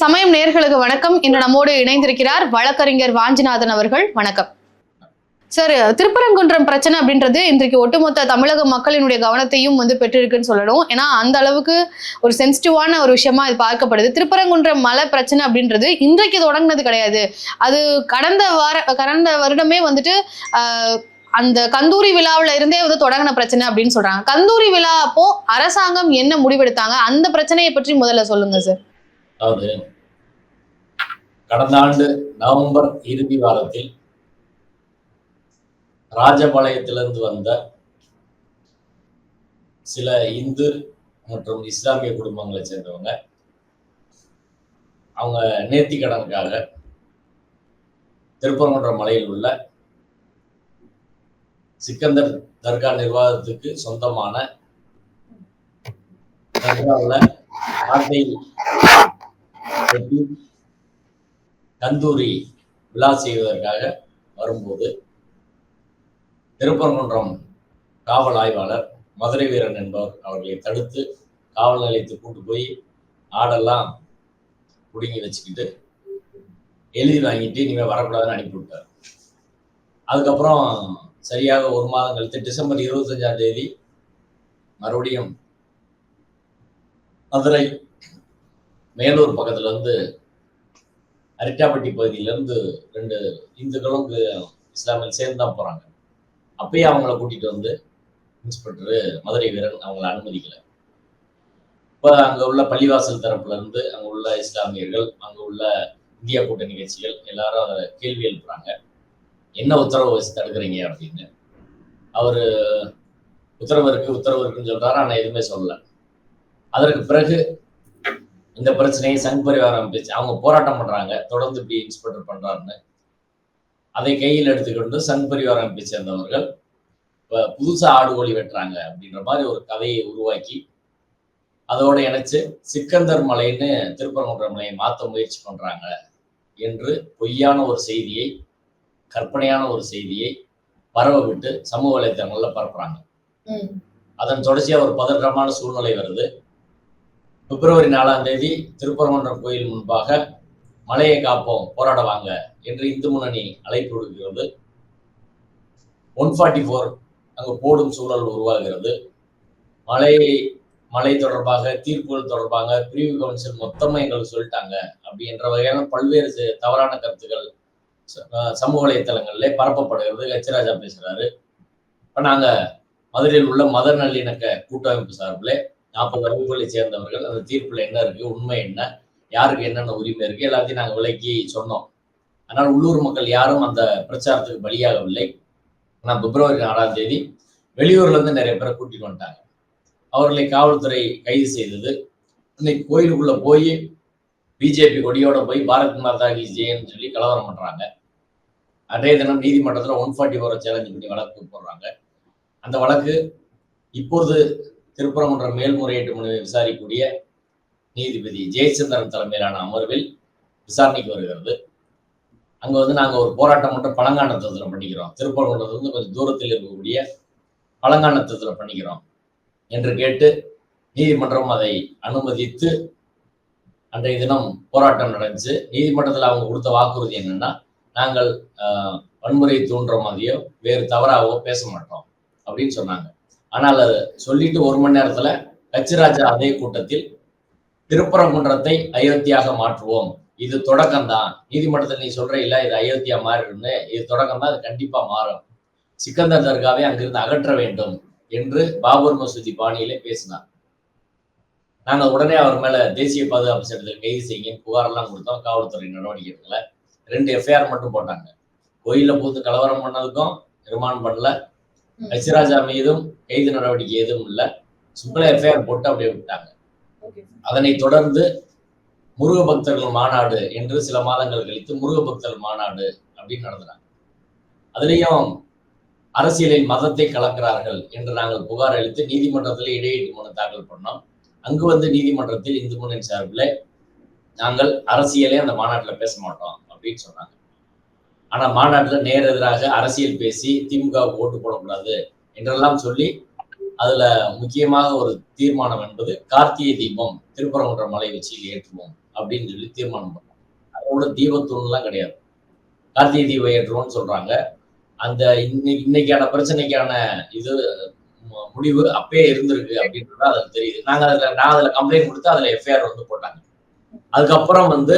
சமயம் நேர்களுக்கு வணக்கம். இன்று நம்மோடு இணைந்திருக்கிறார் வழக்கறிஞர் வாஞ்சிநாதன் அவர்கள். வணக்கம். சார் திருப்பரங்குன்றம் பிரச்சனை அப்படின்றது இன்றைக்கு ஒட்டுமொத்த தமிழக மக்களினுடைய கவனத்தையும் வந்து பெற்றிருக்குன்னு சொல்லணும். ஏன்னா அந்த அளவுக்கு ஒரு சென்சிட்டிவான ஒரு விஷயமா இது பார்க்கப்படுது. திருப்பரங்குன்றம் மலை பிரச்சனை அப்படின்றது இன்றைக்கு தொடங்கினது கிடையாது. அது கடந்த வார கடந்த வருடமே வந்துட்டு அந்த கந்தூரி விழாவில் இருந்தே வந்து தொடங்கின பிரச்சனை அப்படின்னு சொல்றாங்க. கந்தூரி விழா அப்போ அரசாங்கம் என்ன முடிவெடுத்தாங்க? அந்த பிரச்சனையை பற்றி முதல்ல சொல்லுங்க சார். அதாவது கடந்த ஆண்டு நவம்பர் இறுதி வாரத்தில் ராஜபாளையத்திலிருந்து வந்த சில இந்து மற்றும் இஸ்லாமிய குடும்பங்களை சேர்ந்தவங்க அவங்க நேர்த்தி கடனுக்காக திருப்பரங்குன்ற மலையில் உள்ள சிக்கந்தர் தர்கா நிர்வாகத்துக்கு சொந்தமான தர்காவில் ஆட்டை வெட்டி தந்தூரி விழா செய்வதற்காக வரும்போது திருப்பரங்குன்றம் காவல் ஆய்வாளர் மதுரை வீரன் என்பவர் அவர்களை தடுத்து காவல் நிலையத்தை கூட்டு போய் ஆடெல்லாம் பிடுங்கி வச்சுக்கிட்டு எழுதி வாங்கிட்டு இனிமேல் வரக்கூடாதுன்னு அனுப்பிவிட்டார் அதுக்கப்புறம் சரியாக ஒரு மாதம் கழித்து டிசம்பர் இருபத்தஞ்சாம் தேதி மறுபடியும் மதுரை மேலூர் பக்கத்துல இருந்து அரிட்டாப்பட்டி பகுதியிலேருந்து ரெண்டு இந்துக்களும் இஸ்லாமியில் சேர்ந்து தான் போகிறாங்க அப்பயே அவங்கள கூட்டிகிட்டு வந்து இன்ஸ்பெக்டரு மதுரை வீரன் அவங்கள அனுமதிக்கல. இப்போ அங்கே உள்ள பள்ளிவாசல் தரப்புல இருந்து அங்கே உள்ள இஸ்லாமியர்கள் அங்கே உள்ள இந்தியா கூட்டணி கட்சிகள் எல்லாரும் அதை கேள்வி எழுப்புறாங்க. என்ன உத்தரவு வச்சு தடுக்கிறீங்க அப்படின்னு. அவர் உத்தரவு இருக்கு உத்தரவு இருக்குன்னு சொல்றாரு ஆனால் எதுவுமே சொல்லல. அதற்கு பிறகு இந்த பிரச்சனையை சங் பரிவாரம் அமைப்பிச்சு அவங்க போராட்டம் பண்றாங்க தொடர்ந்து இப்படி இன்ஸ்பெக்டர் பண்றாருன்னு. அதை கையில் எடுத்துக்கொண்டு சங் பரிவாரம் அமைப்பை சேர்ந்தவர்கள் இப்ப புதுசா ஆடு கோழி வெட்டுறாங்க அப்படின்ற மாதிரி ஒரு கதையை உருவாக்கி அதோட இணைச்சு சிக்கந்தர் மலைன்னு திருப்பரங்குன்றம் மலையை மாற்ற முயற்சி பண்றாங்க என்று பொய்யான ஒரு செய்தியை கற்பனையான ஒரு செய்தியை பரவ விட்டு சமூக வலைத்தளங்கள்ல பரப்புறாங்க. அதன் தொடர்ச்சியா ஒரு பதற்றமான சூழ்நிலை வருது. பிப்ரவரி நாலாம் தேதி திருப்பரங்குன்றம் கோயில் முன்பாக மலையை காப்போம் போராட வாங்க என்று இந்து முன்னணி அழைப்பு விடுக்கிறது. ஒன் ஃபார்ட்டி ஃபோர் அங்கு போடும் சூழல் உருவாகிறது. மலை மலை தொடர்பாக தீர்ப்புகள் தொடர்பாக பிரிவு கவுன்சில் மொத்தமாக எங்களுக்கு சொல்லிட்டாங்க. அப்படின்ற வகையான பல்வேறு தவறான கருத்துக்கள் சமூக வலைத்தளங்களில் பரப்பப்படுகிறது. ஹெச்ராஜா பேசுறாரு. இப்ப நாங்க மதுரையில் உள்ள மத நல்லிணக்க கூட்டமைப்பு சார்பில் நாற்பது வரம்புகளை சேர்ந்தவர்கள் அந்த தீர்ப்புல என்ன இருக்கு உண்மை என்ன யாருக்கு என்னென்ன உரிமை இருக்கு எல்லாத்தையும் நாங்கள் விலக்கி சொன்னோம். ஆனால் உள்ளூர் மக்கள் யாரும் அந்த பிரச்சாரத்துக்கு பலியாகவில்லை. ஆனால் பிப்ரவரி நாலாம் தேதி வெளியூர்ல இருந்து நிறைய பேரை கூட்டிட்டு வந்துட்டாங்க. அவர்களை காவல்துறை கைது செய்தது. இன்னைக்கு கோயிலுக்குள்ள போய் பிஜேபி கொடியோட போய் பாரத் மாதா கி ஜெயன்னு சொல்லி கலவரம் பண்றாங்க. அதே தினம் நீதிமன்றத்தில் ஒன் ஃபார்ட்டி ஃபோரை சேலஞ்ச் பண்ணி வழக்கு போடுறாங்க. அந்த வழக்கு இப்போது திருப்பரங்குன்ற மேல்முறையீட்டு மனுவை விசாரிக்கக்கூடிய நீதிபதி ஜெயச்சந்திரன் தலைமையிலான அமர்வில் விசாரணைக்கு வருகிறது. அங்க வந்து நாங்க ஒரு போராட்டம் மட்டும் பழங்கானத்தத்துல பண்ணிக்கிறோம். திருப்பரங்குன்றத்துல வந்து கொஞ்சம் தூரத்தில் இருக்கக்கூடிய பழங்கானத்தத்துல பண்ணிக்கிறோம் என்று கேட்டு நீதிமன்றம் அதை அனுமதித்து அன்றைய தினம் போராட்டம் நடந்துச்சு. நீதிமன்றத்தில் அவங்க கொடுத்த வாக்குறுதி என்னன்னா நாங்கள் வன்முறையை தூண்டுற மாதிரியோ வேறு தவறாகவோ பேச மாட்டோம் அப்படின்னு சொன்னாங்க. ஆனால் அது சொல்லிட்டு ஒரு மணி நேரத்துல கச்சிராஜா அதே கூட்டத்தில் திருப்பரங்குன்றத்தை அயோத்தியாக மாற்றுவோம். இது தொடக்கம்தான். நீதிமன்றத்தில் நீ சொல்ற இல்ல இது அயோத்தியா மாறிடும்னு. இது தொடக்கம் தான் அது கண்டிப்பா மாறும். சிக்கந்தர் தர்காவை அங்கிருந்து அகற்ற வேண்டும் என்று பாபர் மசூதி பாணியிலே பேசினார். நாங்க உடனே அவர் மேல தேசிய பாதுகாப்பு சட்டத்தில் கைது செய்யுங்கன்னு புகாரெல்லாம் கொடுத்தோம். காவல்துறை நடவடிக்கை எடுக்கல ரெண்டு எஃப்ஐஆர் மட்டும் போட்டாங்க. கோயிலில் பூந்து கலவரம் பண்ணதுக்கும் ரிமாண்ட் பண்ணல. ஹெச்ராஜா மீதும் கைது நடவடிக்கை எதுவும் இல்லை. சிம்பிளா எஃப்ஐஆர் போட்டு அப்படியே விட்டாங்க. அதனைத் தொடர்ந்து முருக பக்தர்கள் மாநாடு என்று சில மாதங்கள் கழித்து முருக பக்தர்கள் மாநாடு அப்படின்னு நடத்துனாங்க அதுலேயும் அரசியலில் மதத்தை கலக்கிறார்கள் என்று நாங்கள் புகார் அளித்து நீதிமன்றத்தில் இடையீட்டு மனு தாக்கல் பண்ணோம். அங்கு வந்து நீதிமன்றத்தில் இந்து முன்னணி சார்பில் நாங்கள் அரசியலே அந்த மாநாட்டில் பேச மாட்டோம் அப்படின்னு சொன்னாங்க. ஆனா மாநாட்டுல நேர் எதிராக அரசியல் பேசி திமுகவுக்கு ஓட்டு போடக்கூடாது என்றெல்லாம் சொல்லி அதுல முக்கியமாக ஒரு தீர்மானம் என்பது கார்த்திகை தீபம் திருப்பரங்குன்ற மலை வச்சியில் ஏற்றுவோம் அப்படின்னு சொல்லி தீர்மானம் பண்ணோம். அதோட தீபத்தூண்லாம் கிடையாது. கார்த்திகை தீபம் ஏற்றுவோம்னு சொல்றாங்க. அந்த இன்னைக்கு இன்னைக்கான பிரச்சனைக்கான இது முடிவு அப்பயே இருந்திருக்கு அப்படின்றது அதுல தெரியுது. நாங்க அதுல நான் அதுல கம்ப்ளைண்ட் கொடுத்து அதுல எஃப்ஐஆர் வந்து போட்டாங்க. அதுக்கப்புறம் வந்து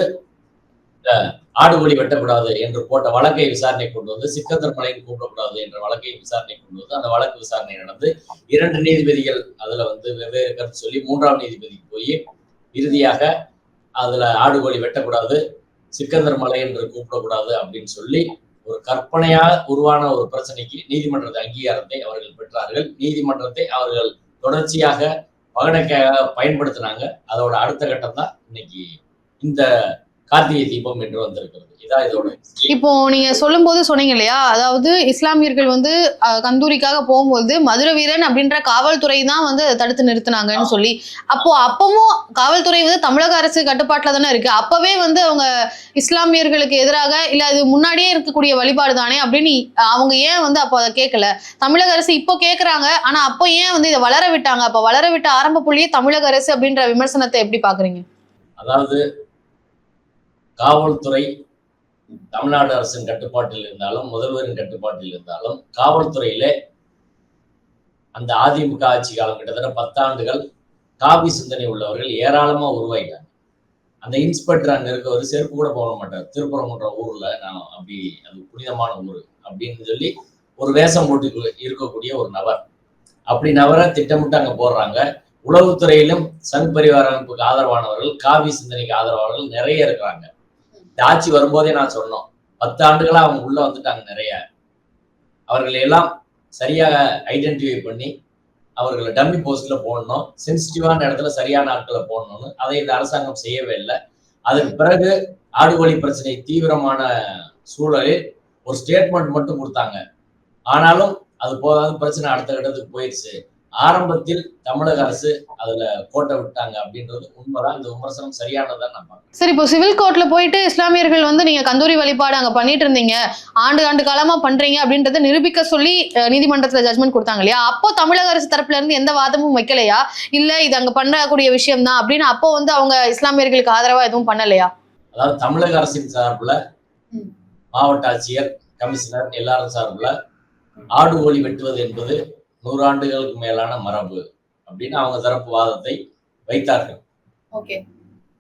ஆடு ஒளி வெட்டக்கூடாது என்று போட்ட வழக்கை விசாரணை கொண்டு வந்து சிக்கந்தர் மலைன்னு கூப்பிடக்கூடாது என்ற வழக்கை விசாரணை கொண்டு வந்து அந்த வழக்கு விசாரணை நடந்து இரண்டு நீதிபதிகள் அதுல வந்து வெவ்வேறு கருத்து சொல்லி மூன்றாம் நீதிபதிக்கு போய் இறுதியாக அதுல ஆடு ஒளி வெட்டக்கூடாது சிக்கந்தர் மலை என்று கூப்பிடக்கூடாது அப்படின்னு சொல்லி ஒரு கற்பனையாக உருவான ஒரு பிரச்சனைக்கு நீதிமன்றத்தை அங்கீகாரத்தை அவர்கள் பெற்றார்கள். நீதிமன்றத்தை அவர்கள் தொடர்ச்சியாக பகடைக்காக பயன்படுத்தினாங்க. அதோட அடுத்த கட்டம் தான் இன்னைக்கு இந்த கார்த்திகை தீபம் என்று வந்திருக்கிறது. இப்போ நீங்க சொல்லும்போது சொன்னீங்க இல்லையா? அதாவது இஸ்லாமியர்கள் வந்து கந்தூரிக்காக போகும்போது மதுரை வீரன் அப்படின்ற காவல்துறை தான் வந்து தடுத்து நிறுத்தினாங்கன்னு சொல்லி. அப்போ அப்பவும் காவல்துறை வந்து தமிழக அரசு கட்டுப்பாட்டுல தானே இருக்கு. அப்பவே வந்து அவங்க இஸ்லாமியர்களுக்கு எதிராக இல்ல அது முன்னாடியே இருக்கக்கூடிய வழிபாடு தானே அப்படின்னு அவங்க ஏன் வந்து அப்போ அதை கேட்கல? தமிழக அரசு இப்போ கேக்குறாங்க ஆனா அப்போ ஏன் வந்து இதை வளர விட்டாங்க? அப்ப வளர விட்ட ஆரம்ப புள்ளியே தமிழக அரசு அப்படின்ற விமர்சனத்தை எப்படி பாக்குறீங்க அதாவது காவல்துறை தமிழ்நாடு அரசின் கட்டுப்பாட்டில் இருந்தாலும் முதல்வரின் கட்டுப்பாட்டில் இருந்தாலும் காவல்துறையிலே அந்த அதிமுக ஆட்சி காலம் கிட்டத்தட்ட பத்தாண்டுகள் காபி சிந்தனை உள்ளவர்கள் ஏராளமா உருவாகிட்டாங்க அந்த இன்ஸ்பெக்டர் அங்க இருக்கவர் செருப்பு கூட போட மாட்டார். திருப்பரங்குன்ற ஊர்ல நான் அப்படி அது புனிதமான ஊர் அப்படின்னு சொல்லி ஒரு வேஷம் போட்டு இருக்கக்கூடிய ஒரு நபர். அப்படி நபரை திட்டமிட்டு அங்க போடுறாங்க. உளவுத்துறையிலும் சங் பரிவார அமைப்புக்கு ஆதரவானவர்கள் காவி சிந்தனைக்கு ஆதரவானவர்கள் நிறைய இருக்கிறாங்க. இந்த ஆட்சி வரும்போதே நான் சொன்னோம். பத்து ஆண்டுகளா அவங்க உள்ள வந்துட்டாங்க நிறைய. அவர்களை எல்லாம் சரியாக ஐடென்டிஃபை பண்ணி அவர்களை டம்மி போஸ்ட்ல போடணும். சென்சிட்டிவான இடத்துல சரியான ஆட்களை போடணும்னு அதை இந்த அரசாங்கம் செய்யவே இல்லை. அதற்கு பிறகு ஆடுகோழி பிரச்சனை தீவிரமான சூழலில் ஒரு ஸ்டேட்மெண்ட் மட்டும் கொடுத்தாங்க. ஆனாலும் அது போதாது பிரச்சனை அடுத்த கட்டத்துக்கு போயிடுச்சு ஆரம்பத்தில் தமிழக அரசு அதுல கோட்டை விட்டாங்க அப்படின்றது உண்மைதான். இந்த விமர்சனம் சரியானதான் நான் பார்க்கிறேன். சரி இப்போ சிவில் கோர்ட்ல போயிட்டு இஸ்லாமியர்கள் வந்து நீங்க கந்தூரி வழிபாடு அங்க பண்ணிட்டு இருந்தீங்க. ஆண்டு ஆண்டு காலமா பண்றீங்க அப்படின்றத நிரூபிக்க சொல்லி நீதிமன்றத்துல ஜட்மெண்ட் கொடுத்தாங்க இல்லையா? அப்போ தமிழக அரசு தரப்புல இருந்து எந்த வாதமும் வைக்கலையா? இல்ல இது அங்க பண்ணக்கூடிய விஷயம் தான் அப்படின்னு அப்போ வந்து அவங்க இஸ்லாமியர்களுக்கு ஆதரவா எதுவும் பண்ணலையா? அதாவது தமிழக அரசின் சார்புல. மாவட்ட ஆட்சியர் கமிஷனர் எல்லாரும் சார்புல ஆடு கோழி வெட்டுவது என்பது நூறாண்டுகளுக்கு மேலான மரபு அப்படின்னு அவங்க தரப்பு வாதத்தை வைத்தார்கள். ஓகே.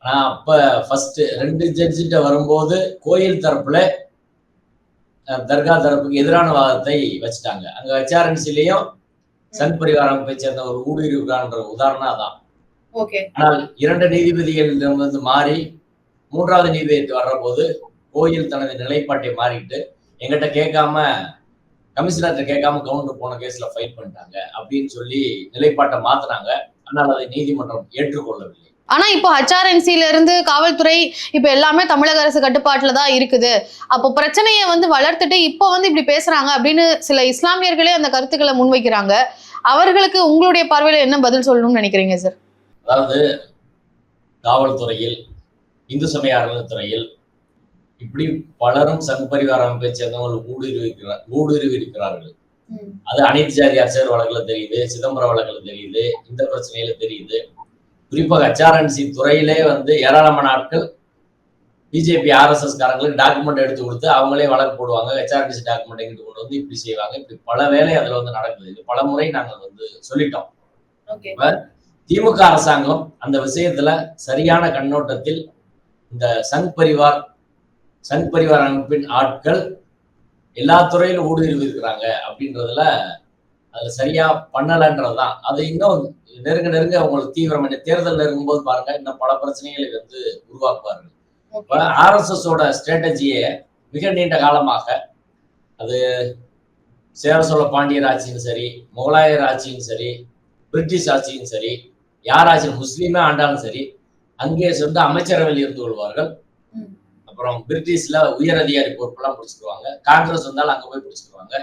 ஆனா அப்ப ஃபர்ஸ்ட் ரெண்டு ஜட்ஜிட்ட வரும்போது கோயில் தரப்புல தர்கா தரப்புக்கு எதிரான வாதத்தை வச்சுட்டாங்க. அங்க ஹெச்ஆர்என்சிலையும் சங் பரிவார அமைப்பை சேர்ந்த ஒரு ஊடுருவுகான்ற உதாரணம் ஓகே. ஆனால் இரண்டு நீதிபதிகளிடம் வந்து மாறி மூன்றாவது நீதிபதி வர்றபோது கோயில் தனது நிலைப்பாட்டை மாறிட்டு எங்கிட்ட கேட்காம கமிஷனர்கிட்ட கேட்காம கவுண்டர் போன கேஸ்ல ஃபைட் பண்ணிட்டாங்க அப்படின்னு சொல்லி நிலைப்பாட்டை மாத்தினாங்க. ஆனால் அதை நீதிமன்றம் ஏற்றுக்கொள்ளவில்லை. ஆனா இப்போ ஹச்ஆர்என்சில இருந்து காவல்துறை இப்ப எல்லாமே தமிழக அரசு கட்டுப்பாட்டுல தான் இருக்குது. அப்போ பிரச்சனையை வந்து வளர்த்துட்டு இப்போ வந்து இப்படி பேசுறாங்க அப்படின்னு சில இஸ்லாமியர்களே அந்த கருத்துக்களை முன்வைக்கிறாங்க. அவர்களுக்கு உங்களுடைய பார்வையில என்ன பதில் சொல்லணும்னு நினைக்கிறீங்க சார் அதாவது காவல்துறையில் இந்து சமய அறநிலைத்துறையில் இப்படி பலரும் சங் பரிவார அமைப்பை சேர்ந்தவர்கள் ஊடுருவிக்கிறார் ஊடுருவி இருக்கிறார்கள் அது அனைத்து ஜாதி அரசியல் வழக்குல தெரியுது சிதம்பரம் வழக்குல தெரியுது இந்த பிரச்சனையில தெரியுது. குறிப்பாக ஹெச்ஆர்என்சி துறையிலே வந்து ஏராளமான ஆட்கள் பிஜேபி ஆர்எஸ்எஸ் காரங்களுக்கு டாக்குமெண்ட் எடுத்து கொடுத்து அவங்களே வழக்கு போடுவாங்க. ஹெச்ஆர்டிசி டாக்குமெண்ட் எங்கிட்டு கொண்டு வந்து இப்படி செய்வாங்க. இப்படி பல வேலை அதுல வந்து நடக்குது. இது பல முறை நாங்கள் வந்து சொல்லிட்டோம். திமுக அரசாங்கம் அந்த விஷயத்துல சரியான கண்ணோட்டத்தில் இந்த சங் பரிவார் சங் பரிவார் அமைப்பின் ஆட்கள் எல்லா துறையிலும் ஊடுருவி இருக்கிறாங்க அப்படின்றதுல அதுல சரியா பண்ணலன்றதுதான். அது இன்னும் நெருங்க நெருங்க அவங்களுக்கு தீவிரம் என்ன தேர்தல் நெருங்கும் போது பாருங்க இன்னும் பல பிரச்சனைகளை வந்து உருவாக்குவார்கள். இப்ப ஆர்எஸ்எஸ் ஓட ஸ்ட்ராட்டஜியை மிக நீண்ட காலமாக அது சேர சோழ பாண்டியர் ஆட்சியும் சரி முகலாயர் ஆட்சியும் சரி பிரிட்டிஷ் ஆட்சியும் சரி யார் ஆட்சியும் முஸ்லீமே ஆண்டாலும் சரி அங்கே சென்று அமைச்சரவையில் இருந்து கொள்வார்கள். அப்புறம் பிரிட்டிஷ்ல உயர் அதிகாரி பொறுப்பெல்லாம் பிடிச்சிக்குவாங்க காங்கிரஸ் வந்தாலும் அங்க போய் பிடிச்சிக்குவாங்க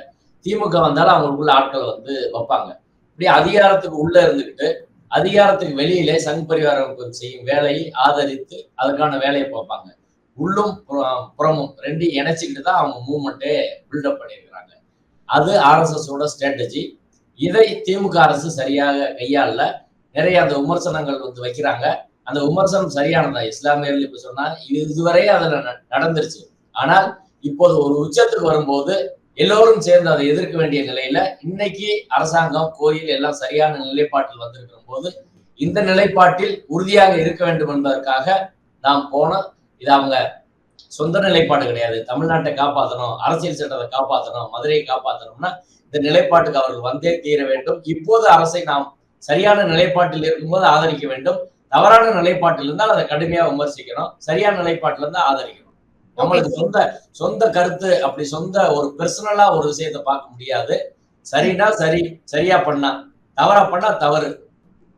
திமுக வந்தாலும் அவங்களுக்குள்ள ஆட்கள் வந்து வைப்பாங்க. இப்படி அதிகாரத்துக்கு உள்ள இருந்துக்கிட்டு அதிகாரத்துக்கு வெளியிலே சங் பரிவாரம் செய்யும் வேலையை ஆதரித்து அதற்கான வேலையை பார்ப்பாங்க. உள்ளும் புறமும் ரெண்டும் இணைச்சிக்கிட்டு தான் அவங்க மூவ்மெண்ட்டே பில்டப் பண்ணியிருக்கிறாங்க. அது ஆர்எஸ்எஸோட ஸ்ட்ராட்டஜி இதை திமுக அரசு சரியாக கையாளல. நிறைய அந்த விமர்சனங்கள் வந்து வைக்கிறாங்க. அந்த விமர்சனம் சரியானதா? இஸ்லாமியர்கள் இப்ப சொன்னா இது இதுவரை அதுல ந- நடந்துருச்சு. ஆனால் இப்போது ஒரு உச்சத்துக்கு வரும்போது எல்லோரும் சேர்ந்து அதை எதிர்க்க வேண்டிய நிலையில இன்னைக்கு அரசாங்கம் கோயில் எல்லாம் சரியான நிலைப்பாட்டில் வந்திருக்கிற போது இந்த நிலைப்பாட்டில் உறுதியாக இருக்க வேண்டும் என்பதற்காக நாம் போனோம் இது அவங்க சொந்த நிலைப்பாடு கிடையாது. தமிழ்நாட்டை காப்பாற்றணும் அரசியல் சட்டத்தை காப்பாற்றணும் மதுரையை காப்பாற்றணும்னா இந்த நிலைப்பாட்டுக்கு அவர்கள் வந்தே தீர வேண்டும். இப்போது அரசை நாம் சரியான நிலைப்பாட்டில் இருக்கும்போது ஆதரிக்க வேண்டும். தவறான நிலைப்பாட்டில் இருந்தால் அதை கடுமையா விமர்சிக்கணும். சரியான நிலைப்பாட்டில் இருந்தால் ஆதரிக்கணும். நம்மளுக்கு சொந்த சொந்த கருத்து அப்படி சொந்த ஒரு பெர்சனலா ஒரு விஷயத்தை பார்க்க முடியாது. சரின்னா சரி சரியா பண்ணா தவறா பண்ணா தவறு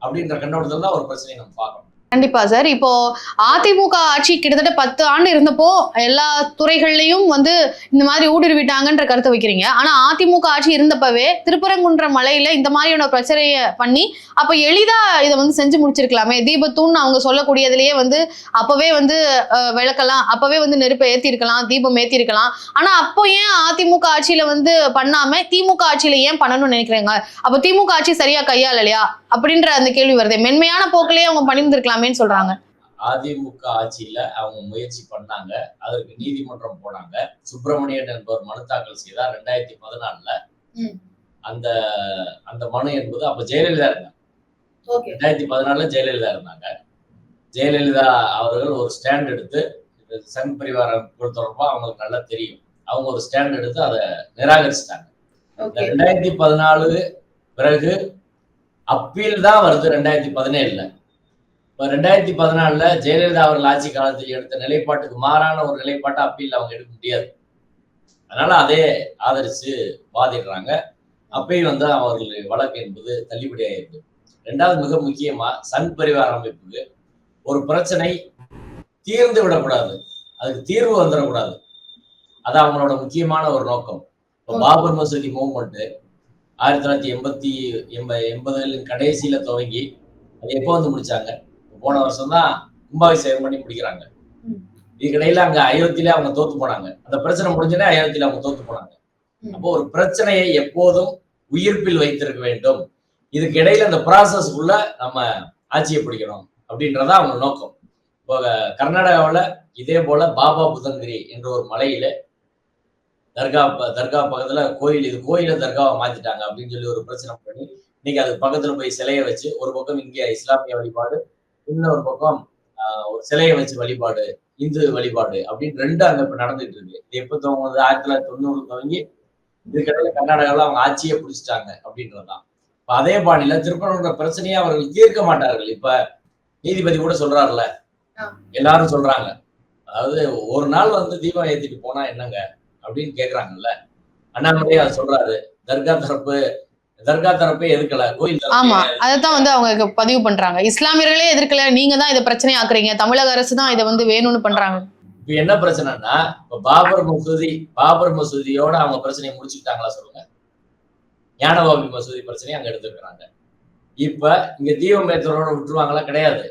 அப்படின்ற கண்ணோட்டத்தில் தான் ஒரு பிரச்சனையை நம்ம பார்க்கணும். கண்டிப்பா சார். இப்போ அதிமுக ஆட்சி கிட்டத்தட்ட பத்து ஆண்டு இருந்தப்போ எல்லா துறைகள்லயும் வந்து இந்த மாதிரி ஊடுருவிட்டாங்கன்ற கருத்தை வைக்கிறீங்க. ஆனா அதிமுக ஆட்சி இருந்தப்பவே திருப்பரங்குன்ற மலையில இந்த மாதிரியான பிரச்சனைய பிரச்சனையை பண்ணி அப்ப எளிதா இதை வந்து செஞ்சு முடிச்சிருக்கலாமே. தீபத்தூண் அவங்க சொல்லக்கூடியதுலயே வந்து அப்பவே வந்து விளக்கலாம். அப்பவே வந்து நெருப்பை ஏத்தி இருக்கலாம் தீபம் ஏத்தி இருக்கலாம் ஆனா அப்போ ஏன் அதிமுக ஆட்சியில வந்து பண்ணாம திமுக ஆட்சியில ஏன் பண்ணணும்னு நினைக்கிறீங்க? அப்ப திமுக ஆட்சி சரியா கையாளலையா? அப்படின்ற அந்த கேள்வி வருது. மென்மையான போக்கிலேயே அவங்க பண்ணியிருந்திருக்கலாமேன்னு சொல்றாங்க. அதிமுக ஆட்சியில அவங்க முயற்சி பண்ணாங்க. அதற்கு நீதிமன்றம் போனாங்க. சுப்பிரமணியன் என்பவர் மனு தாக்கல் செய்தார் ரெண்டாயிரத்தி பதினாலுல. அந்த அந்த மனு என்பது அப்ப ஜெயலலிதா இருந்தாங்க ரெண்டாயிரத்தி பதினாலுல ஜெயலலிதா இருந்தாங்க. ஜெயலலிதா அவர்கள் ஒரு ஸ்டாண்ட் எடுத்து சங் பரிவாரம் தொடர்பா அவங்களுக்கு நல்லா தெரியும். அவங்க ஒரு ஸ்டாண்ட் எடுத்து அதை நிராகரிச்சிட்டாங்க. ரெண்டாயிரத்தி பதினாலு பிறகு அப்பீல் தான் வருது ரெண்டாயிரத்தி பதினேழுல. ரெண்டாயிரத்தி பதினாலுல ஜெயலலிதா அவர்கள் ஆட்சி காலத்தில் எடுத்த நிலைப்பாட்டுக்கு மாறான ஒரு நிலைப்பாட்டை அப்பீல் அவங்க எடுக்க முடியாது. அதனால அதே ஆதரிச்சு வாதிடுறாங்க. அப்பயும் வந்து அவர்கள் வழக்கு என்பது தள்ளுபடி ஆயிருக்கு ரெண்டாவது மிக முக்கியமா சங் பரிவார அமைப்புக்கு ஒரு பிரச்சனை தீர்ந்து விடக்கூடாது. அதுக்கு தீர்வு வந்துடக்கூடாது. அது அவங்களோட முக்கியமான ஒரு நோக்கம். இப்போ பாபர் மசூதி மூவ்மெண்ட் ஆயிரத்தி தொள்ளாயிரத்தி எண்பத்தி எண்ப எண்பதுகளின் கடைசியில துவங்கி அது எப்போ வந்து முடிச்சாங்க? போன வருஷம் தான் கும்பாபிஷேகம் பண்ணி முடிக்கிறாங்க. இதுக்கிடையில அங்க அயோத்தியில அவங்க தோத்து போனாங்க. அந்த பிரச்சனை முடிஞ்சோடனே அயோத்தியில அவங்க தோத்து போனாங்க. அப்போ ஒரு பிரச்சனையை எப்போதும் உயிர்ப்பில் வைத்திருக்க வேண்டும். இதுக்கு இடையில அந்த ப்ராசஸ்க்குள்ள நம்ம ஆட்சியை பிடிக்கணும் அப்படின்றதா அவங்க நோக்கம். இப்போ கர்நாடகாவில் இதே போல பாபா புதங்கிரி என்ற ஒரு மலையில தர்கா தர்கா பக்கத்துல கோயில் இது கோயில தர்காவை மாத்திட்டாங்க அப்படின்னு சொல்லி ஒரு பிரச்சனை பண்ணி இன்னைக்கு அது பக்கத்துல போய் சிலையை வச்சு ஒரு பக்கம் இங்கே இஸ்லாமிய வழிபாடு இன்னொரு பக்கம் ஒரு சிலையை வச்சு வழிபாடு இந்து வழிபாடு அப்படின்னு ரெண்டு அங்க இப்ப நடந்துட்டு இருக்கு. இது எப்ப துவங்குது ஆயிரத்தி தொள்ளாயிரத்தி தொண்ணூறு துவங்கி இதுக்கிடையில கர்நாடகாவில் அவங்க ஆட்சியை பிடிச்சிட்டாங்க அப்படின்றதுதான். இப்ப அதே பாணியில திருப்பரங்குன்ற பிரச்சனையை அவர்கள் தீர்க்க மாட்டார்கள். இப்ப நீதிபதி கூட சொல்றாருல்ல. ஆ. எல்லாரும் சொல்றாங்க. அதாவது ஒரு நாள் வந்து தீபம் ஏத்திட்டு போனா என்னங்க? அப்படின்னு கேக்குறாங்கல்ல. அண்ணாமலை அதை சொல்றாரு. தர்கா தரப்பு தர்கா தரப்பே எதுக்கல கோயில் ஆமா அதைத்தான் வந்து அவங்க பதிவு பண்றாங்க. இஸ்லாமியர்களே எதிர்க்கல நீங்க தான் இதை பிரச்சனை ஆக்குறீங்க. தமிழக அரசு தான் இதை வந்து வேணும்னு பண்றாங்க. இப்ப என்ன பிரச்சனைன்னா இப்ப பாபர் மசூதி பாபர் மசூதியோட அவங்க பிரச்சனையை முடிச்சுக்கிட்டாங்களா சொல்லுங்க. ஞானபாபி மசூதி பிரச்சனையை அங்க எடுத்துக்கிறாங்க. இப்ப இங்க தீபம் ஏற்றரோட விட்டுருவாங்களா? கிடையாது.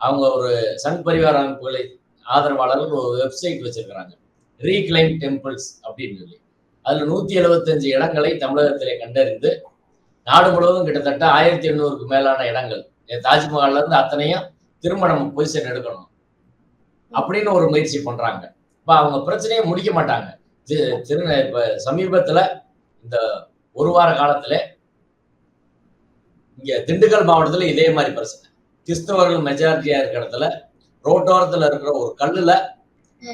அவங்க ஒரு சங் பரிவார அமைப்புகளை ஆதரவாளர்கள் ஒரு வெப்சைட் வச்சிருக்கிறாங்க. ரீக்ளைம் டெம்பிள்ஸ் அப்படின்னு சொல்லி. அதுல நூத்தி எழுபத்தஞ்சு இடங்களை தமிழகத்திலே கண்டறிந்து நாடு முழுவதும் கிட்டத்தட்ட ஆயிரத்தி எண்ணூறுக்கு மேலான இடங்கள். தாஜ்மஹால்ல இருந்து அத்தனையும் திரும்ப நம்ம பொசிஷன் எடுக்கணும். அப்படின்னு ஒரு முயற்சி பண்றாங்க. இப்ப அவங்க பிரச்சனையை முடிக்க மாட்டாங்க. திரு இப்ப சமீபத்துல இந்த ஒரு வார காலத்துல இங்க திண்டுக்கல் மாவட்டத்துல இதே மாதிரி பிரச்சனை. கிறிஸ்தவர்கள் மெஜாரிட்டியா இருக்கிற இடத்துல ரோட்டோரத்துல இருக்கிற ஒரு கல்லுல.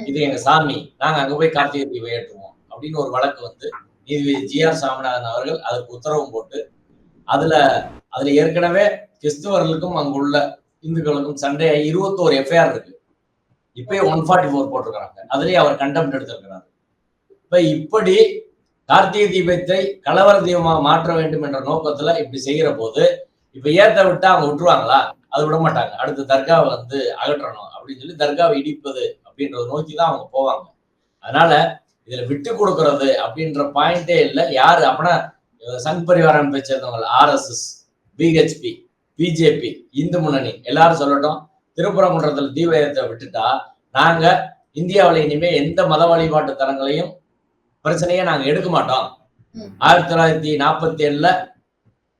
இது எங்க சாமி நாங்க அங்க போய் கார்த்திகை ஏற்றுவோம் அப்படின்னு ஒரு வழக்கு வந்து நீதிபதி ஜி ஆர் சாமிநாதன் அவர்கள் அதற்கு உத்தரவும் போட்டு அதுல அதுல ஏற்கனவே கிறிஸ்துவர்களுக்கும் அங்குள்ள இந்துக்களுக்கும் சண்டையாக இருபத்தோரு எஃப்ஐஆர் இருக்கு. இப்பயே ஒன் ஃபார்ட்டி ஃபோர் போட்டிருக்கிறாங்க. அதுலயே அவர் கண்டெம்ட் எடுத்திருக்கிறார். இப்ப இப்படி கார்த்திகை தீபத்தை கலவர தீபமா மாற்ற வேண்டும் என்ற நோக்கத்துல இப்படி செய்கிற போது இப்ப ஏத்த விட்டா அவங்க விட்டுருவாங்களா? அது விட மாட்டாங்க. அடுத்து தர்காவை வந்து அகற்றணும் அப்படின்னு சொல்லி தர்காவை இடிப்பது அப்படின்றத நோக்கி தான் அவங்க போவாங்க. அதனால இதுல விட்டு கொடுக்கறது அப்படின்ற பாயிண்டே இல்லை. யாரு? அப்படின்னா சங் பரிவார அமைப்பை சேர்ந்தவங்க ஆர்எஸ்எஸ் பிஹெச்பி பிஜேபி இந்து முன்னணி எல்லாரும் சொல்லட்டும் திருப்பரங்குன்றத்துல தீபத்தை விட்டுட்டா நாங்க இந்தியாவுல இனிமே எந்த மத வழிபாட்டு தலங்களையும் பிரச்சனையை நாங்க எடுக்க மாட்டோம். ஆயிரத்தி தொள்ளாயிரத்தி நாற்பத்தி ஏழுல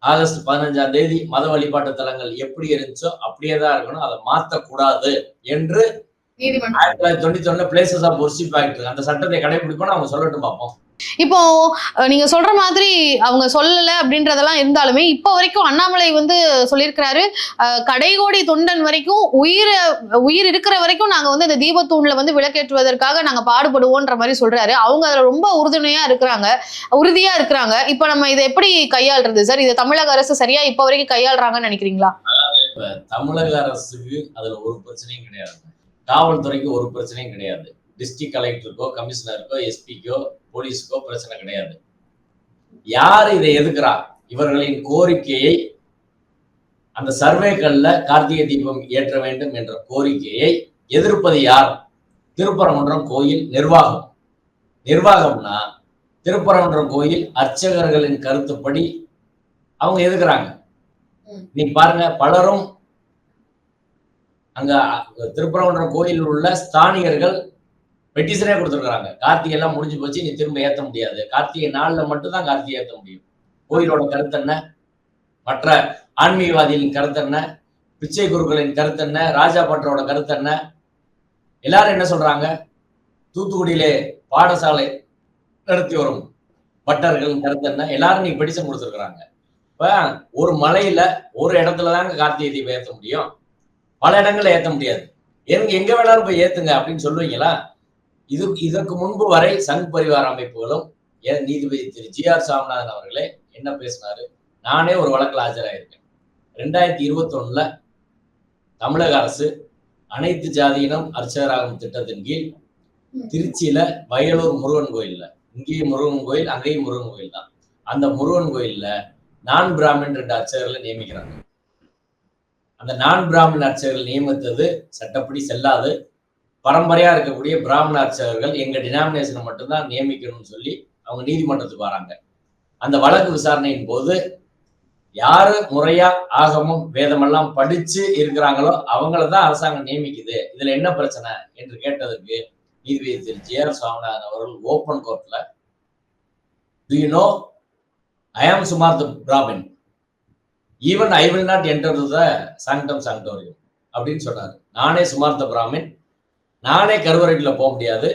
ஆகஸ்ட் பதினஞ்சாம் தேதி மத வழிபாட்டு தலங்கள் எப்படி இருந்துச்சோ அப்படியே தான் இருக்கணும். அதை மாத்தக்கூடாது என்று ஆயிரத்தி தொள்ளாயிரத்தி தொண்ணூத்தி ஒண்ணுல பிளேசஸ் ஆஃப் ஒர்ஷிப் ஆக்ட் அந்த சட்டத்தை கடைபிடிக்கணும் அவங்க சொல்லட்டும் பார்ப்போம். இப்போ நீங்க சொல்ற மாதிரி அவங்க சொல்லல அப்படின்றதெல்லாம் இருந்தாலுமே இப்போ வரைக்கும் அண்ணாமலை வந்து சொல்லியிருக்கிறாரு கடைகோடி தொண்டன் வரைக்கும் உயிர் உயிர் இருக்கிற வரைக்கும் நாங்க வந்து இந்த தீபத்தூண்ல வந்து விளக்கேற்றுவதற்காக நாங்க பாடுபடுவோன்ற மாதிரி சொல்றாரு. அவங்க அதுல ரொம்ப உறுதுணையா இருக்கிறாங்க உறுதியா இருக்கிறாங்க. இப்போ நம்ம இதை எப்படி கையாளுறது? சார் இதை தமிழக அரசு சரியா இப்போ வரைக்கும் கையாளுறாங்கன்னு நினைக்கிறீங்களா? தமிழக அரசுக்கு அதுல ஒரு பிரச்சனையும் கிடையாது. காவல்துறைக்கு ஒரு பிரச்சனையும் கிடையாது. டிஸ்ட்ரிக்ட் கலெக்டருக்கோ கமிஷனருக்கோ எஸ்பிக்கோ போலீஸுக்கோ பிரச்சனை கிடையாது. யார் இதை எதுக்குறா இவர்களின் கோரிக்கையை அந்த சர்வேக்கள்ல கார்த்திகை தீபம் ஏற்ற வேண்டும் என்ற கோரிக்கையை எதிர்ப்பது யார்? திருப்பரங்குன்றம் கோயில் நிர்வாகம். நிர்வாகம்னா திருப்பரங்குன்றம் கோயில் அர்ச்சகர்களின் கருத்துப்படி அவங்க எதுக்குறாங்க. நீங்க பாருங்க பலரும் அங்க திருப்பரங்குன்றம் கோயிலில் உள்ள ஸ்தானிகர்கள் பெட்டிஷனே கொடுத்துருக்காங்க கார்த்திகை எல்லாம் முடிஞ்சு போச்சு நீ திரும்ப ஏத்த முடியாது. கார்த்திகை நாளில் மட்டும்தான் கார்த்திகை ஏத்த முடியும். கோயிலோட கருத்து என்ன? மற்ற ஆன்மீகவாதிகளின் கருத்து என்ன? பிச்சை குருக்களின் கருத்து என்ன? ராஜா பட்டரோட கருத்து என்ன? எல்லாரும் என்ன சொல்றாங்க? தூத்துக்குடியிலே பாடசாலை நடத்தி வரும் பட்டர்களின் கருத்து என்ன? எல்லாரும் நீ பெட்டிஷன் கொடுத்துருக்குறாங்க. இப்ப ஒரு மலையில ஒரு இடத்துல தாங்க கார்த்திகை தீபம் ஏற்ற முடியும். பல இடங்கள்ல ஏற்ற முடியாது. எங்க எங்க வேணாலும் போய் ஏத்துங்க அப்படின்னு சொல்லுவீங்களா? இது இதற்கு முன்பு வரை சங் பரிவார அமைப்புகளும் நீதிபதி திரு ஜி ஆர் சாமிநாதன் அவர்களே என்ன பேசினாரு? நானே ஒரு வழக்கில் ஆஜராயிருக்கேன். ரெண்டாயிரத்தி இருபத்தி ஒண்ணுல தமிழக அரசு அனைத்து ஜாதியினம் அர்ச்சகராகும் திட்டத்தின் கீழ் திருச்சியில வயலூர் முருகன் கோயில்ல இங்கேயும் முருகன் கோயில் அங்கேயும் முருகன் கோயில் தான். அந்த முருகன் கோயில்ல நான் பிராமின் ரெண்டு அர்ச்சகர்களை நியமிக்கிறாங்க. அந்த நான் பிராமின் அர்ச்சகர்கள் நியமித்தது சட்டப்படி செல்லாது. பரம்பரையா இருக்கக்கூடிய பிராமண அர்ச்சகர்கள் எங்க டினாமினேஷனை மட்டும்தான் நியமிக்கணும்னு சொல்லி அவங்க நீதிமன்றத்துக்கு வராங்க. அந்த வழக்கு விசாரணையின் போது யாரு முறையா ஆகமும் வேதமெல்லாம் படிச்சு இருக்கிறாங்களோ அவங்கள தான் அரசாங்கம் நியமிக்குது. இதுல என்ன பிரச்சனை என்று கேட்டதற்கு நீதிபதி திரு. ஜே. ஆர். சுவாமிநாதன் அவர்கள் ஓப்பன் கோர்ட்ல to you know I am சுமார் the brahmin even I will not enter the sanctum sanctorum அப்படின்னு சொன்னார். நானே சுமார்த்த பிராமின். நானே கருவறைக்குள்ள போக முடியாது.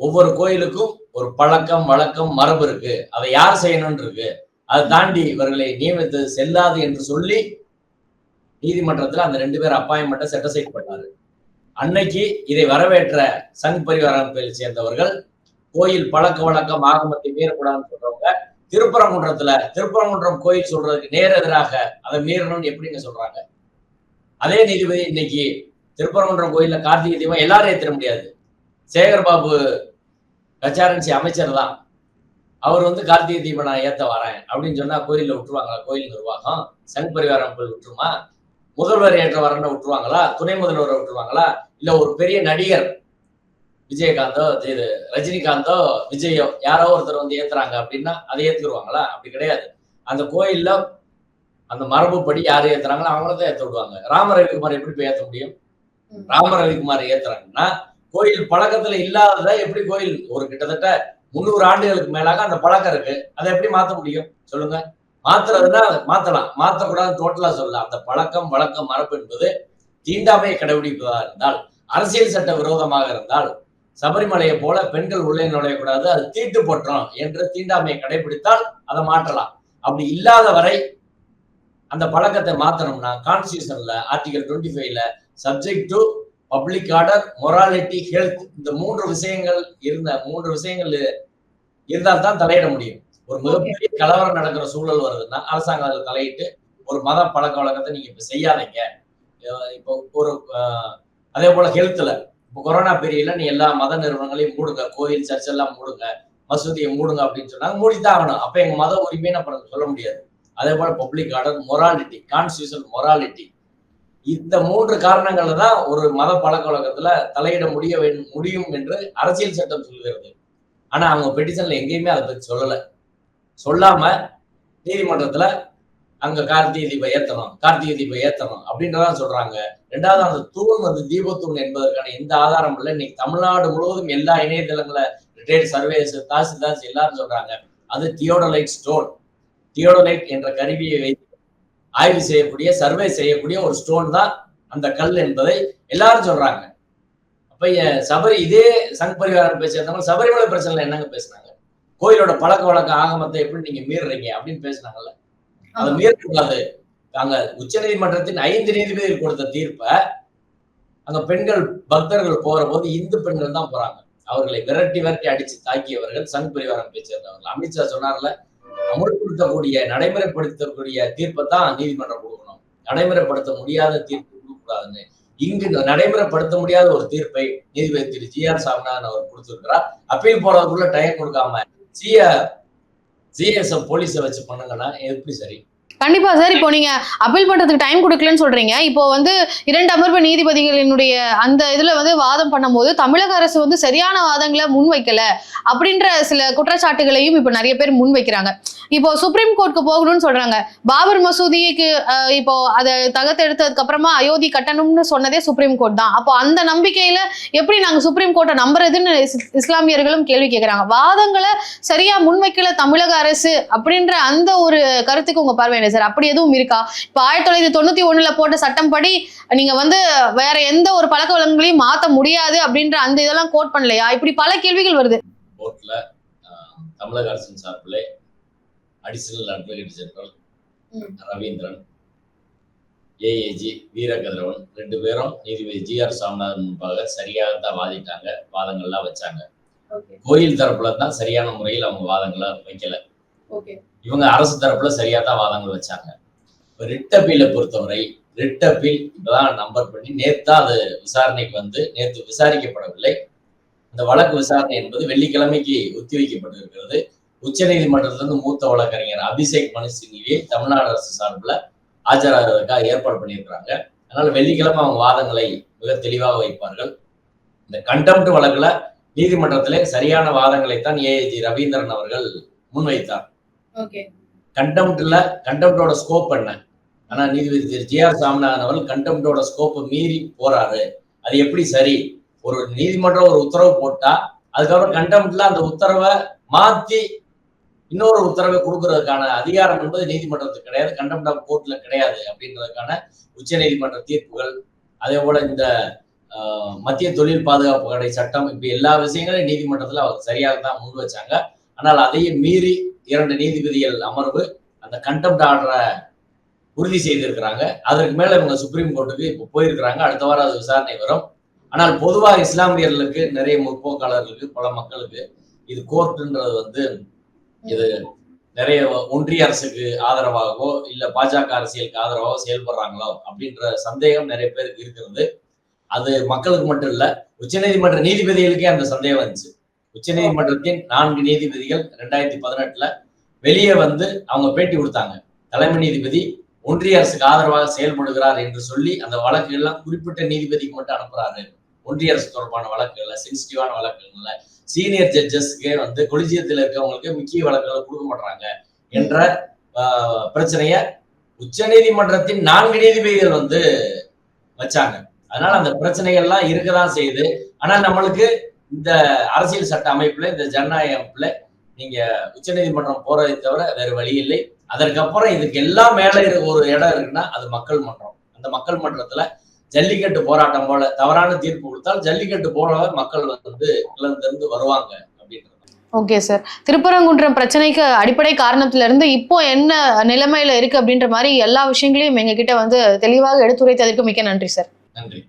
ஒவ்வொரு கோயிலுக்கும் ஒரு பழக்கம் வழக்கம் மரபு இருக்கு. அதை யார் செய்யணும்னு இருக்கு அதை தாண்டி இவர்களை நியமித்து செல்லாது என்று சொல்லி நீதிமன்றத்தில் அந்த ரெண்டு பேர் அப்பாயின்மெண்ட்டை செட்டசைட் பண்ணாரு. அன்னைக்கு இதை வரவேற்ற சங் பரிவார சேர்ந்தவர்கள் கோயில் பழக்க வழக்கம் ஆகமத்தை மீறக்கூடாதுன்னு சொல்றவங்க திருப்பரங்குன்றத்துல திருப்பரங்குன்றம் கோயில் சொல்றதுக்கு நேர் எதிராக அதை மீறணும்னு எப்படிங்க சொல்றாங்க? அதே நீதிபதி இன்னைக்கு திருப்பரங்குன்றம் கோயில்ல கார்த்திகை தீபம் எல்லாரும் ஏற்ற முடியாது. சேகர் பாபு கச்சாரன்சி அமைச்சர் தான். அவர் வந்து கார்த்திகை தீபம் நான் ஏத்த வரேன் அப்படின்னு சொன்னா கோயில்ல விட்டுருவாங்களா? கோயில் நிர்வாகம் சங் பரிவாரம் கோயில் விட்டுருமா? முதல்வர் ஏற்ற வரன்னு விட்டுருவாங்களா? துணை முதல்வரை விட்டுருவாங்களா? இல்ல ஒரு பெரிய நடிகர் விஜயகாந்தோ இது ரஜினிகாந்தோ விஜயோ யாரோ ஒருத்தர் வந்து ஏத்துறாங்க அப்படின்னா அதை ஏத்துக்குருவாங்களா அப்படி கிடையாது. அந்த கோயில்ல அந்த மரபுப்படி யார் ஏத்துறாங்களோ அவங்கள தான் ஏத்த விடுவாங்க. ராம ரவிக்குமார் எப்படி போய் ஏத்த முடியும்? ராம ரவிக்குமார் ஏத்துறாங்கன்னா கோயில் பழக்கத்துல இல்லாதத எப்படி கோயில் ஒரு கிட்டத்தட்ட முந்நூறு ஆண்டுகளுக்கு மேலாக அந்த பழக்கம் இருக்கு. அதை எப்படி மாத்த முடியும்? சொல்லுங்க. மாத்துறதுன்னா மாத்தலாம். மாத்தக்கூடாது டோட்டலா சொல்லலாம் அந்த பழக்கம் வழக்கம் மரபு என்பது தீண்டாமையை கடைபிடிப்பதாக இருந்தால் அரசியல் சட்ட விரோதமாக இருந்தால் சபரிமலையை போல பெண்கள் உள்ளே நுழையக்கூடாது. அது தீட்டு போட்டுரும் என்று தீண்டாமையை கடைபிடித்தால் அதை மாற்றலாம். அப்படி இல்லாத வரை அந்த பழக்கத்தை மாத்தணும்னா கான்ஸ்டியூஷன்ல ஆர்டிகல் டுவெண்ட்டி ஃபைவ்ல subject to public order morality health இந்த மூன்று விஷயங்கள் இருந்த மூன்று விஷயங்கள் இருந்தால் தான் தலையிட முடியும். ஒரு மிகப்பெரிய கலவரம் நடக்கிற சூழல் வருதுன்னா அரசாங்கம் அதில் தலையிட்டு ஒரு மத பழக்க வழக்கத்தை நீங்க இப்ப செய்யாதீங்க. இப்போ ஒரு அதே போல ஹெல்த்ல இப்போ கொரோனா பீரியட்ல நீ எல்லா மத நிறுவனங்களையும் மூடுங்க கோயில் சர்ச் எல்லாம் மூடுங்க மசூதியை மூடுங்க அப்படின்னு சொன்னாங்க மூடித்தான் ஆகணும். அப்ப எங்க மத உரிமைன்னு அப்புறம் சொல்ல முடியாது. அதே போல public order morality constitution morality இந்த மூன்று காரணங்கள்ல தான் ஒரு மத பழக்க வழக்கத்துல தலையிட முடிய வேண்டும் முடியும் என்று அரசியல் சட்டம் சொல்கிறது. ஆனா அவங்க பெட்டிஷன்ல எங்கேயுமே அதை பத்தி சொல்லல. சொல்லாம நீதிமன்றத்துல அங்க கார்த்திகை தீபம் ஏத்தணும் கார்த்திகை தீபம் ஏத்தணும் அப்படின்றதான் சொல்றாங்க. ரெண்டாவது அந்த தூண் வந்து தீபத்தூண் என்பதற்கான எந்த ஆதாரம் இல்லை. இன்னைக்கு தமிழ்நாடு முழுவதும் எல்லா இணையதளங்கள ரிட்டையர்ட் சர்வேஸ் தாசில்தாஸ் எல்லாரும் சொல்றாங்க. அது தியோடலைட் ஸ்டோன் தியோடலைட் என்ற கருவியை வைத்து ஆய்வு செய்யக்கூடிய சர்வே செய்யக்கூடிய ஒரு ஸ்டோன் தான் அந்த கல் என்பதை எல்லாரும் சொல்றாங்க. அப்ப சபரி இதே சங் பரிவாரம் பேசியிருந்தவங்க சபரிமலை பிரச்சனைல என்னங்க பேசுனாங்க? கோயிலோட பழக்க வழக்க ஆகமத்தை எப்படி நீங்க மீறுறீங்க அப்படின்னு பேசுனாங்கல்ல. அதை. மீறக்கூடாது. அங்க உச்சநீதிமன்றத்தின் ஐந்து நீதிபதிகள் கொடுத்த தீர்ப்பை அங்க பெண்கள் பக்தர்கள் போற போது இந்து பெண்கள் தான் போறாங்க. அவர்களை விரட்டி விரட்டி அடிச்சு தாக்கியவர்கள் சங் பரிவாரம் பேசியிருந்தவர்கள். அமித்ஷா சொன்னார்ல அமுல்படுத்தக்கூடிய நடைமுறைப்படுத்தக்கூடிய தீர்ப்பை தான் நீதிமன்றம் கொடுக்கணும். நடைமுறைப்படுத்த முடியாத தீர்ப்பு கொடுக்கக்கூடாதுன்னு. இங்கு நடைமுறைப்படுத்த முடியாத ஒரு தீர்ப்பை நீதிபதி திரு ஜி ஆர் சாமிநாதன் அவர் கொடுத்திருக்கிறார். அப்பயும் போறதுக்குள்ள டைம் கொடுக்காம சிய சிஎஸ்எஃப் போலீஸை வச்சு பண்ணுங்கன்னா எப்படி சரி? கண்டிப்பா சார் இப்போ நீங்க அப்பீல் பண்றதுக்கு டைம் கொடுக்கலன்னு சொல்றீங்க. இப்போ வந்து இரண்டு அமர்வு நீதிபதிகளினுடைய அந்த இதுல வந்து வாதம் பண்ணும்போது தமிழக அரசு வந்து சரியான வாதங்களை முன்வைக்கல அப்படின்ற சில குற்றச்சாட்டுகளையும் இப்போ நிறைய பேர் முன்வைக்கிறாங்க இப்போ சுப்ரீம் கோர்ட்டுக்கு போகணும்னு சொல்றாங்க. பாபர் மசூதிக்கு இப்போ அதை தகத்தெடுத்ததுக்கு அப்புறமா அயோத்தி கட்டணும்னு சொன்னதே சுப்ரீம் கோர்ட் தான். அப்போ அந்த நம்பிக்கையில எப்படி நாங்க சுப்ரீம் கோர்ட்டை நம்புறதுன்னு இஸ்- இஸ்லாமியர்களும் கேள்வி கேட்கிறாங்க வாதங்களை சரியா முன்வைக்கல தமிழக அரசு அப்படின்ற அந்த ஒரு கருத்துக்கு உங்க பார்வை என்ன சார் அப்படி எதுவும் இருக்கா? இப்போ ஆயிரத்தி தொள்ளாயிரத்தி தொண்ணூத்தி ஒண்ணுல போட்ட சட்டம் படி நீங்க வந்து வேற எந்த ஒரு பழக்க வழக்கங்களையும் மாத்த முடியாது அப்படின்ற அந்த இதெல்லாம் கோட் பண்ணலையா? இப்படி பல கேள்விகள் வருது. கோர்ட்ல தமிழக அரசின் சார்பில் additional advocate general. Ravindran AAG Veerakathiravan ரெண்டு பேரும் நீதிபதி ஜி ஆர் சாமிநாதன் முன்பாக சரியாக தான் வாதிட்டாங்க வாதங்கள்லாம் வச்சாங்க. கோயில் தரப்புல தான் சரியான முறையில் அவங்க வாதங்களை வைக்கல. இவங்க அரசு தரப்புல சரியா தான் வாதங்கள் வச்சாங்க. இப்போ ரிட் பொறுத்தவரை ரிட் அப்பீல் இப்பதான் நம்பர் பண்ணி நேத்து அது விசாரணைக்கு வந்து நேத்து விசாரிக்கப்படவில்லை. அந்த வழக்கு விசாரணை என்பது வெள்ளிக்கிழமைக்கு ஒத்திவைக்கப்பட்டிருக்கிறது. உச்சநீதிமன்றத்திலிருந்து மூத்த வழக்கறிஞர் அபிஷேக் மனு சிங்வியை தமிழ்நாடு அரசு சார்பில் ஆஜராகிறதுக்காக ஏற்பாடு பண்ணியிருக்கிறாங்க. அதனால வெள்ளிக்கிழமை அவங்க வாதங்களை மிக தெளிவாக வைப்பார்கள். இந்த கண்டெம்ட் வழக்குல நீதிமன்றத்திலே சரியான வாதங்களை தான் ஜி. ரவீந்திரன் அவர்கள் முன்வைத்தார். கண்டெம்ட்ல கண்டெம்டோட ஸ்கோப் என்ன? ஆனா நீதிபதி திரு. ஜி. ஆர். சாமிநாதன் அவர்கள் கண்டெம்டோட ஸ்கோப்பை மீறி போறாரு. அது எப்படி சரி? ஒரு நீதிமன்றம் ஒரு உத்தரவு போட்டா அதுக்கப்புறம் கண்டெம்ட்ல அந்த உத்தரவை மாத்தி இன்னொரு உத்தரவை கொடுக்கறதுக்கான அதிகாரம் என்பது நீதிமன்றத்துக்கு கிடையாது. கண்டெம்ட் ஆஃப் கோர்ட்ல கிடையாது அப்படின்றதுக்கான உச்ச நீதிமன்ற தீர்ப்புகள். அதே போல இந்த ஆஹ், மத்திய தொழில் பாதுகாப்பு கடை சட்டம் இப்படி எல்லா விஷயங்களையும் நீதிமன்றத்துல அவர் சரியாக தான் முன் வச்சாங்க. ஆனால் அதையும் மீறி இரண்டு நீதிபதிகள் அமர்வு அந்த கண்டெம்ட் ஆர்டரை உறுதி செய்திருக்கிறாங்க. அதற்கு மேல இவங்க சுப்ரீம் கோர்ட்டுக்கு இப்போ போயிருக்கிறாங்க. அடுத்த வாரம் அது விசாரணை வரும். ஆனால் பொதுவாக இஸ்லாமியர்களுக்கு நிறைய முற்போக்காளர்களுக்கு பல மக்களுக்கு இது கோர்ட்டுன்றது வந்து இது நிறைய ஒன்றிய அரசுக்கு ஆதரவாகவோ இல்ல பாஜக அரசியலுக்கு ஆதரவாகவோ செயல்படுறாங்களோ அப்படின்ற சந்தேகம் நிறைய பேருக்கு இருக்கிறது. அது மக்களுக்கு மட்டும் இல்ல உச்சநீதிமன்ற நீதிபதிகளுக்கே அந்த சந்தேகம் உச்ச நீதிமன்றத்தின் நான்கு நீதிபதிகள் ரெண்டாயிரத்தி பதினெட்டுல வெளியே வந்து அவங்க பேட்டி கொடுத்தாங்க. தலைமை நீதிபதி ஒன்றிய அரசுக்கு ஆதரவாக செயல்படுகிறார் என்று சொல்லி அந்த வழக்கு எல்லாம் குறிப்பிட்ட நீதிபதிக்கு மட்டும் அனுப்புறாரு. ஒன்றிய அரசு தொடர்பான வழக்குகள்ல சென்சிட்டிவான வழக்குகள்ல. சீனியர் ஜட்ஜஸ்க்கே வந்து கொலிஜியத்தில் இருக்கவங்களுக்கு முக்கிய வழக்குகளை கொடுக்க மாட்டாங்க என்ற பிரச்சனைய உச்ச உச்சநீதிமன்றத்தின் நான்கு நீதிபதிகள் வந்து வச்சாங்க. அதனால அந்த பிரச்சனைகள்லாம் இருக்கதான் செய்யுது. ஆனால் நம்மளுக்கு இந்த அரசியல் சட்ட அமைப்புல இந்த ஜனநாயக அமைப்புல நீங்க உச்சநீதிமன்றம் போறதை தவிர வேற வழி இல்லை. அதற்கப்புறம் இதுக்கு எல்லாம் மேல ஒரு இடம் இருக்குன்னா அது மக்கள் மன்றம். அந்த மக்கள் மன்றத்துல ஜல்லிக்கட்டு போராட்டம் போல தவறான தீர்ப்பு கொடுத்தால் ஜல்லிக்கட்டு போல மக்கள் வந்து இருந்து வருவாங்க அப்படின்றது. Okay sir. திருப்பரங்குன்றம் பிரச்சனைக்கு அடிப்படை காரணத்துல இருந்து இப்போ என்ன நிலைமையில இருக்கு அப்படின்ற மாதிரி எல்லா விஷயங்களையும் எங்ககிட்ட வந்து தெளிவாக எடுத்துரைத்ததற்கு மிக்க நன்றி சார். நன்றி.